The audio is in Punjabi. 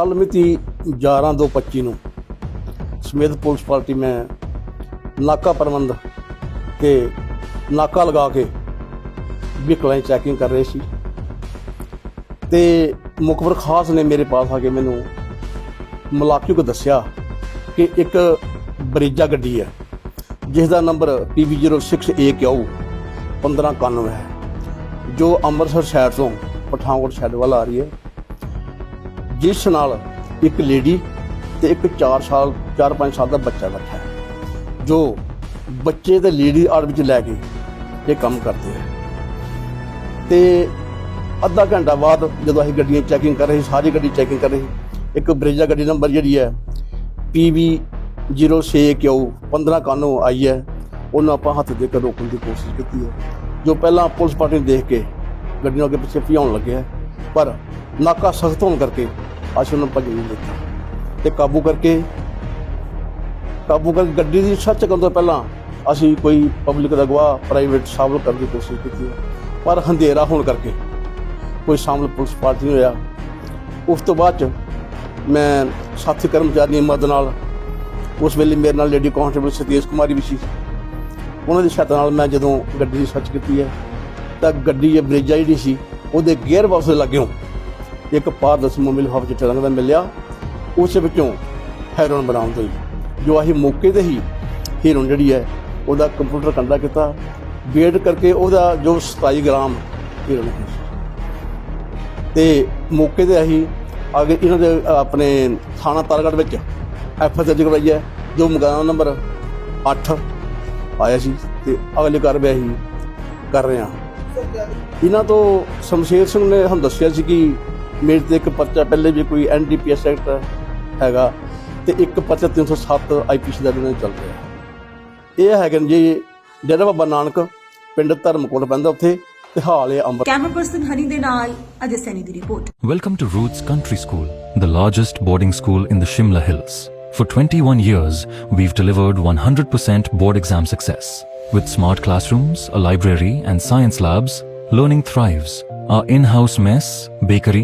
ਕੱਲ ਮਿਤੀ 11/2/25 ਨੂੰ ਸਮੇਤ ਪੁਲਿਸ ਪਾਰਟੀ ਮੈਂ ਨਾਕਾ ਪ੍ਰਬੰਧ ਤੇ ਨਾਕਾ ਲਗਾ ਕੇ ਵਹੀਕਲਾਂ ਦੀ ਚੈਕਿੰਗ ਕਰ ਰਹੇ ਸੀ। ਤੇ ਮੁਖਬਰ ਖਾਸ ਨੇ ਮੇਰੇ ਪਾਸ ਆ ਕੇ ਮੈਨੂੰ ਮਲਾਕੀ ਕੋ ਦੱਸਿਆ ਕਿ ਇੱਕ ਬਰੀਜਾ ਗੱਡੀ ਹੈ ਜਿਸ ਦਾ ਨੰਬਰ PB06AQ 1591 ਹੈ, ਜੋ ਅੰਮ੍ਰਿਤਸਰ ਸ਼ਹਿਰ ਤੋਂ ਪਠਾਨਕੋਟ ਸਾਈਡ ਵੱਲ ਆ ਰਹੀ ਹੈ। ਜਿਸ ਨਾਲ ਇੱਕ ਲੇਡੀ ਤੇ ਇੱਕ 4 ਸਾਲ 4-5 ਸਾਲ ਦਾ ਬੱਚਾ ਬੈਠਾ ਹੈ, ਜੋ ਬੱਚੇ ਤੇ ਲੇਡੀ ਆੜ ਵਿੱਚ ਲੈ ਕੇ ਇਹ ਕੰਮ ਕਰਦੇ ਹੈ ਤੇ ਅੱਧਾ ਘੰਟਾ ਬਾਅਦ ਜਦੋਂ ਅਸੀਂ ਗੱਡੀਆਂ ਚੈਕਿੰਗ ਕਰ ਰਹੇ ਸੀ, ਸਾਰੀ ਗੱਡੀ ਚੈਕਿੰਗ ਕਰ ਰਹੇ ਸੀ, ਇੱਕ ਬਰੇਜਾ ਗੱਡੀ ਨੰਬਰ ਜਿਹੜੀ ਹੈ PB 06Q 1591 ਆਈ ਹੈ, ਉਹਨੂੰ ਆਪਾਂ ਹੱਥ ਦੇ ਕੇ ਰੋਕਣ ਦੀ ਕੋਸ਼ਿਸ਼ ਕੀਤੀ ਹੈ। ਜੋ ਪਹਿਲਾਂ ਪੁਲਿਸ ਪਾਰਟੀ ਨੂੰ ਦੇਖ ਕੇ ਗੱਡੀ ਨੂੰ ਅੱਗੇ ਪਿੱਛੇ ਭਜਾਉਣ ਲੱਗਿਆ ਪਰ ਨਾਕਾ ਸਖਤ ਹੋਣ ਕਰਕੇ ਅਸੀਂ ਉਹਨਾਂ ਨੂੰ ਭੱਜਣ ਨਹੀਂ ਦਿੱਤਾ। ਤੇ ਕਾਬੂ ਕਰਕੇ, ਕਾਬੂ ਕਰ ਗੱਡੀ ਦੀ ਸੱਚ ਕਰਨ ਤੋਂ ਪਹਿਲਾਂ ਅਸੀਂ ਕੋਈ ਪਬਲਿਕ ਦਾ ਗਵਾਹ ਪ੍ਰਾਈਵੇਟ ਸ਼ਾਮਲ ਕਰਨ ਦੀ ਕੋਸ਼ਿਸ਼ ਕੀਤੀ ਪਰ ਹਨੇਰਾ ਹੋਣ ਕਰਕੇ ਕੋਈ ਸ਼ਾਮਲ ਪੁਲਿਸ ਪਾਰਟੀ ਨਹੀਂ ਹੋਇਆ। ਉਸ ਤੋਂ ਬਾਅਦ ਚ ਮੈਂ ਸਾਥੀ ਕਰਮਚਾਰੀ ਦੀ ਮਦਦ ਨਾਲ ਉਸ ਵੇਲੇ ਮੇਰੇ ਨਾਲ ਲੇਡੀ ਕਾਂਸਟੇਬਲ ਸਤੀਸ਼ ਕੁਮਾਰੀ ਵੀ ਸੀ। ਉਹਨਾਂ ਦੀ ਛੱਤ ਨਾਲ ਮੈਂ ਜਦੋਂ ਗੱਡੀ ਦੀ ਸਰਚ ਕੀਤੀ ਹੈ, ਤਾਂ ਗੱਡੀ ਇਹ ਬ੍ਰਿਜਾ ਜਿਹੜੀ ਸੀ, ਉਹਦੇ ਗੇਅਰ ਬਾਕਸ ਦੇ ਲੱਗਿਓ ਇੱਕ ਪਾਰਦਰਸ਼ ਮੋਬਾਈਲ ਹਵਾ ਚਿੱਟੇ ਰੰਗ ਦਾ ਮਿਲਿਆ। ਉਸ ਵਿੱਚੋਂ ਹੈਰੋਨ ਬਰਾਮਦ ਹੋਈ। ਜੋ ਅਸੀਂ ਮੌਕੇ ਤੇ ਹੀ ਹੀਰੋਨ ਜਿਹੜੀ ਹੈ, ਉਹਦਾ ਕੰਪਿਊਟਰ ਕੰਡਾ ਕੀਤਾ। ਵੇਟ ਕਰਕੇ ਉਹਦਾ ਜੋ 27 ਗ੍ਰਾਮ ਹੀਰੋਨ ਸੀ ਤੇ ਮੌਕੇ ਤੇ ਅਸੀਂ ਅੱਗੇ ਇਹਨਾਂ ਦੇ ਆਪਣੇ ਥਾਣਾ ਤਾਰਗੜ ਵਿੱਚ ਐਫ ਦਰਜ ਕਰਵਾਈ ਹੈ, ਜੋ ਮੁਕੱਦਮਾ ਨੰਬਰ 8 ਆਇਆ ਸੀ ਤੇ ਅਗਲੇ ਕਾਰਵਾਈ ਅਸੀਂ ਕਰ ਰਹੇ ਹਾਂ। ਇਹਨਾਂ ਤੋਂ ਸ਼ਮਸ਼ੇਰ ਸਿੰਘ ਨੇ ਸਾਨੂੰ ਦੱਸਿਆ ਸੀ ਕਿ ਮੇਰੇ ਤੇ ਇੱਕ ਪਰਚਾ ਪਹਿਲੇ ਵੀ ਕੋਈ ਐਨਡੀਪੀਐਸ ਐਕਟ ਹੈਗਾ ਤੇ ਇੱਕ ਪਰਚਾ 307 ਆਈਪੀਸੀ ਦਾ ਵੀ ਉਹਨਾਂ ਦੇ ਚੱਲ ਰਿਹਾ ਇਹ ਹੈਗੇ ਨੇ ਜੀ ਡੇਰਾ ਬਾਬਾ ਨਾਨਕ ਪਿੰਡ ਧਰਮਕੋਟ ਪੈਂਦਾ ਉੱਥੇ ਤੇ ਹਾਲ ਇਹ ਅੰਮ੍ਰਿਤ ਕੈਮਰਾ ਪਰਸਨ ਹਨੀ ਦੇ ਨਾਲ ਅਜੇ ਸੈਨੀ ਦੀ report Welcome to Roots Country School, the largest boarding school in the Shimla Hills. For 21 years, we've delivered 100% board exam success. With smart classrooms, a library, and science labs, learning thrives. Our in house mess, bakery,